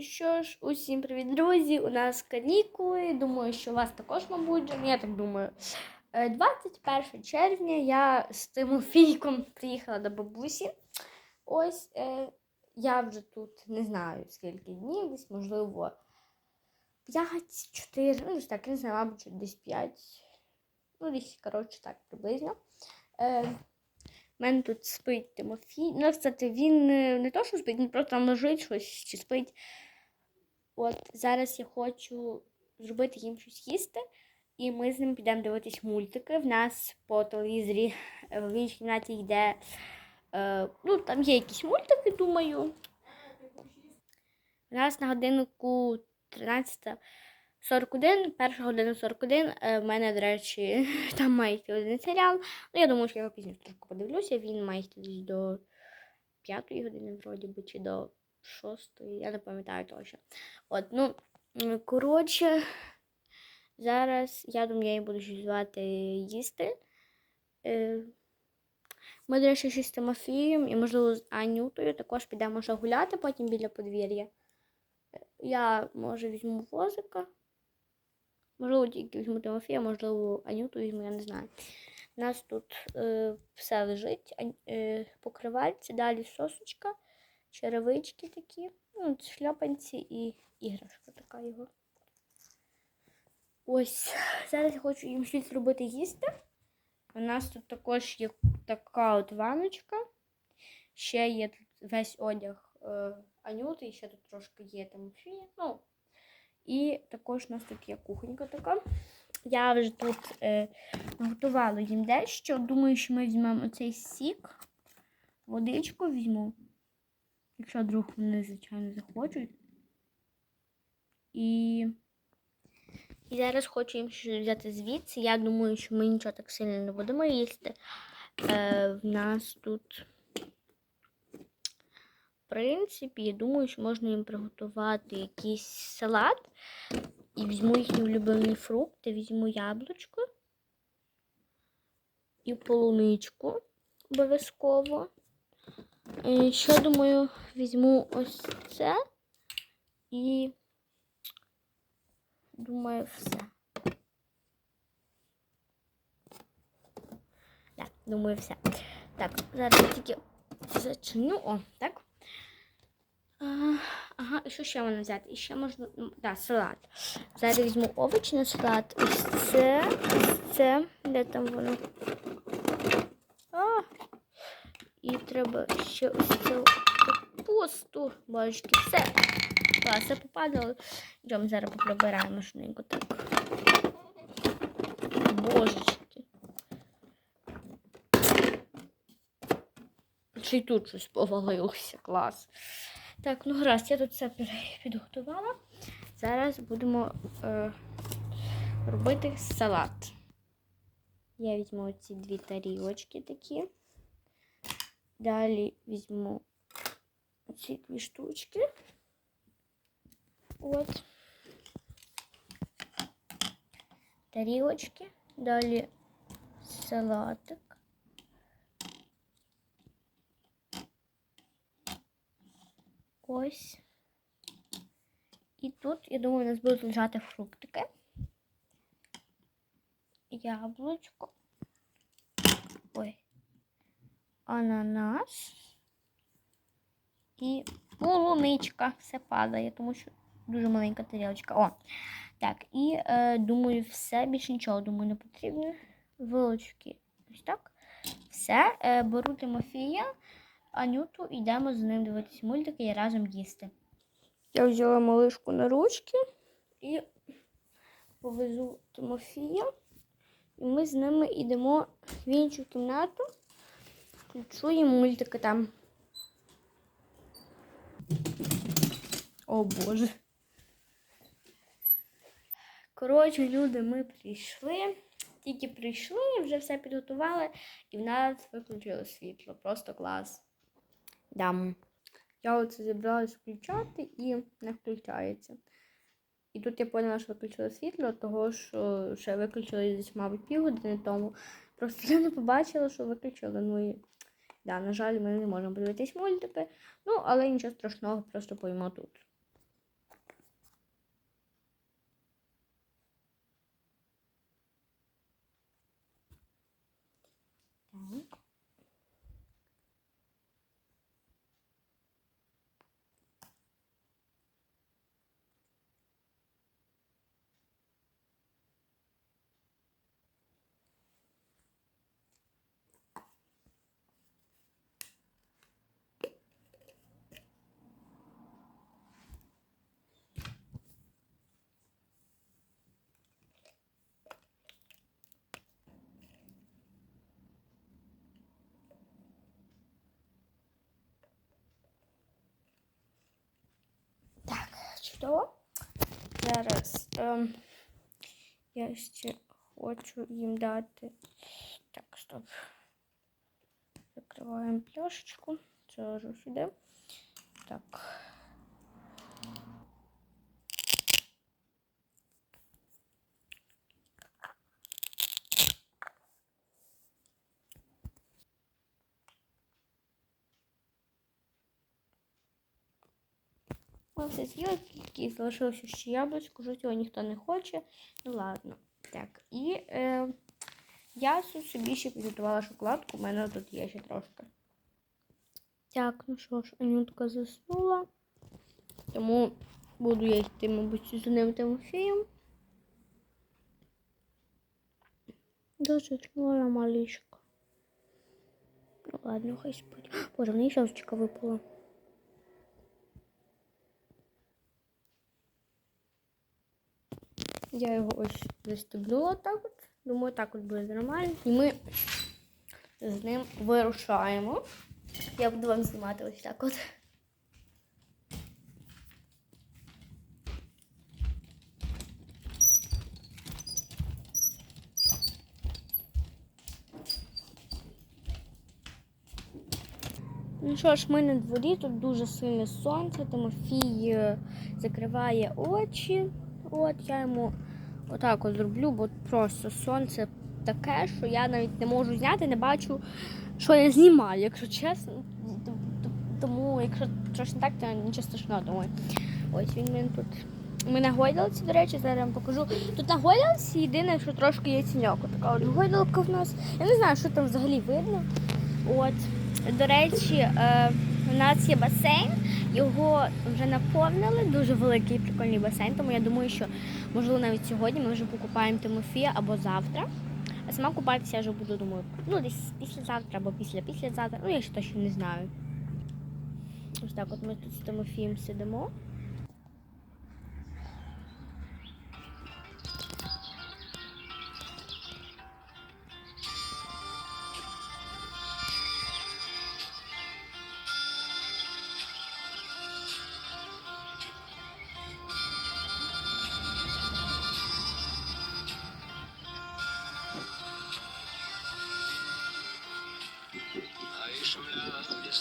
що ж, усім привіт, друзі! У нас канікули. Думаю, що у вас також, мабуть, я так думаю. Е, 21 червня я з Тимофійком приїхала до бабусі. Ось е, я вже тут не знаю скільки днів, десь, можливо, 5-4, ну, так, не знаю, мабуть, десь 5. Ну, десь, коротше, так, приблизно. Е, у мене тут спить Тимофій. Ну, кстати, він е, не то, що спить, він просто там лежить щось чи спить. От зараз я хочу зробити їм щось їсти, і ми з ним підемо дивитись мультики. В нас по телевізорі е, в іншій кімнаті йде. Е, ну, там є якісь мультики, думаю. У нас на годиннику 13.41, перша година 41. Е, в мене, до речі, там має один серіал. Ну, я думаю, що я його пізніше трошки подивлюся. Він має йти до 5 години, вроді би, чи до 6, я не пам'ятаю точно. От, ну, коротше, зараз я думаю, я буду щось звати їсти. Е, Ми, до речі, ще з Тимофієм і, можливо, з Анютою також підемо ще гуляти потім біля подвір'я. Я, може, візьму возика. Можливо, тільки візьму Тимофія, можливо, Анюту візьму, я не знаю. У нас тут е, все лежить, е, покривальці, далі сосочка, черевички такі, ну, це шльопанці і іграшка така його. Ось, зараз я хочу їм щось зробити їсти. У нас тут також є така от ваночка. Ще є тут весь одяг е, Анюти, і ще тут трошки є Тимофія. Ну, і також у нас тут є кухонька така. Я вже тут е, готувала їм дещо. Думаю, що ми візьмемо оцей сік, водичку візьму, якщо вдруг вони, звичайно, захочуть. І, і зараз хочу їм щось взяти звідси. Я думаю, що ми нічого так сильно не будемо їсти. Е, в нас тут, в принципі, я думаю, що можна їм приготувати якийсь салат. І візьму їхні улюблені фрукти, візьму яблучко і полуничку обов'язково. Ще, думаю, візьму ось це і думаю, все. Так, думаю, все. Так, зараз тільки зачиню. О, так. Ага, і що ще можна взяти? І ще можна. м, Да, салат. Зараз візьму овочі салат. Ось це. Ось це. Де там воно? А, і треба ще ось цю капусту. Божечки, все. Клас, все попадало. Йдемо зараз поприбираємо швиденько так. Божечки. Чи тут щось повалилося, клас. Так, ну гаразд, я тут все підготувала. Зараз будемо е, робити салат. Я візьму ці дві тарілочки такі. Далі візьму ці дві штучки. От. Тарілочки. Далі салатик. Ось. І тут, я думаю, у нас будуть лежати фруктики. Яблучко. Ой. Ананас. І полуничка. Все падає, тому що дуже маленька тарілочка. О. Так, і е, думаю, все, більше нічого, думаю, не потрібно. Вилочки. Ось так. Все. Е, беру Тимофія. Анюту, йдемо з ним дивитися мультики і разом їсти. Я взяла малишку на ручки і повезу Тимофія. І ми з ними йдемо в іншу кімнату, включу їм мультики там. О Боже. Коротше, люди, ми прийшли. Тільки прийшли, вже все підготували, і в нас виключили світло. Просто клас. Да. Я оце зібралась включати і не включається. І тут я поняла, що виключили світло, того що ще виключили десь, мабуть, півгодини тому. Просто я не побачила, що виключили. Ну і да, на жаль, ми не можемо подивитись мультики. Ну, але нічого страшного, просто поїмо тут. Чудово. Зараз ем, я ще хочу їм дати. Так, стоп. Закриваємо пляшечку. Це сюди. Так. Ми все з'їли, тільки залишилося ще яблучко, що цього ніхто не хоче. Ну ладно. Так, і е, я собі ще підготувала шоколадку, у мене тут є ще трошки. Так, ну що ж, Анютка заснула. Тому буду я йти, мабуть, за ним Тимофієм. Дуже чула малишка. Ну ладно, хай спить. Боже, в неї щелчка випала. Я його ось застегнула так от. Думаю, так от буде нормально. І ми з ним вирушаємо. Я буду вам знімати ось так от. Ну що ж, ми на дворі, тут дуже сильне сонце, Тимофій е, закриває очі. От я йому отак от зроблю, бо просто сонце таке, що я навіть не можу зняти, не бачу, що я знімаю, якщо чесно. Тому, якщо не так, то нічого страшного думаю. Ось він мене тут. Ми на гойдалці, до речі, зараз вам покажу. Тут на гойдалці єдине, що трошки є ціньок. Така от гойдалка в нас. Я не знаю, що там взагалі видно. От, до речі, е, у нас є басейн, його вже наповнили, дуже великий прикольний басейн, тому я думаю, що можливо навіть сьогодні ми вже покупаємо Тимофія або завтра. А сама купатися я вже буду, думаю, ну десь післязавтра або після післязавтра. Ну, я ще точно не знаю. Ось так от ми тут з Тимофієм сидимо.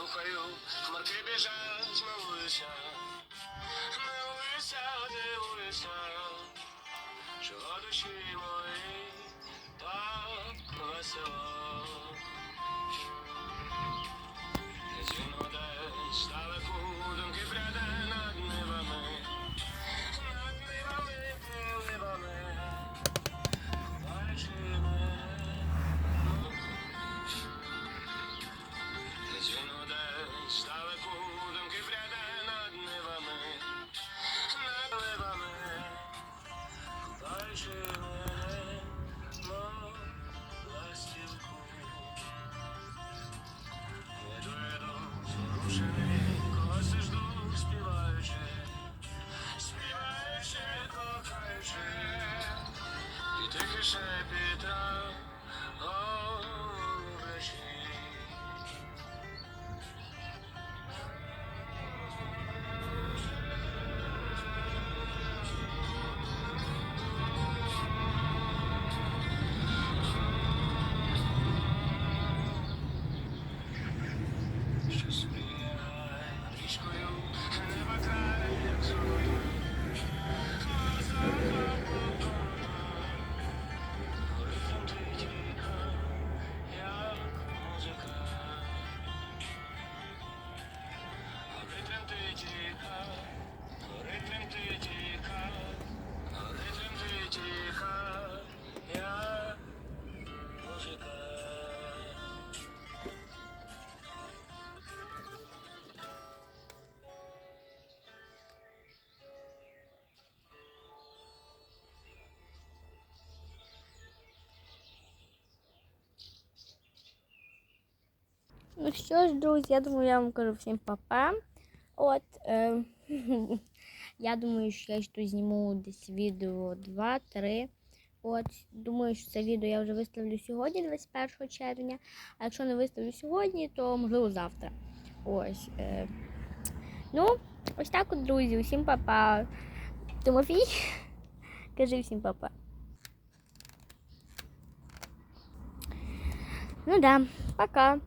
Слухаю, хмарки біжать, милуюся, милуюся, дивуюся, чого душі мої так весело. Ну що ж, друзі, я думаю, я вам кажу всім папа. От, е, я думаю, що я ще зніму десь відео 2-3. От, думаю, що це відео я вже виставлю сьогодні, 21 червня. А якщо не виставлю сьогодні, то можливо завтра. Ось. Е, Ну, ось так от, друзі, усім папа. Тимофій, кажи всім папа. Ну да, пока.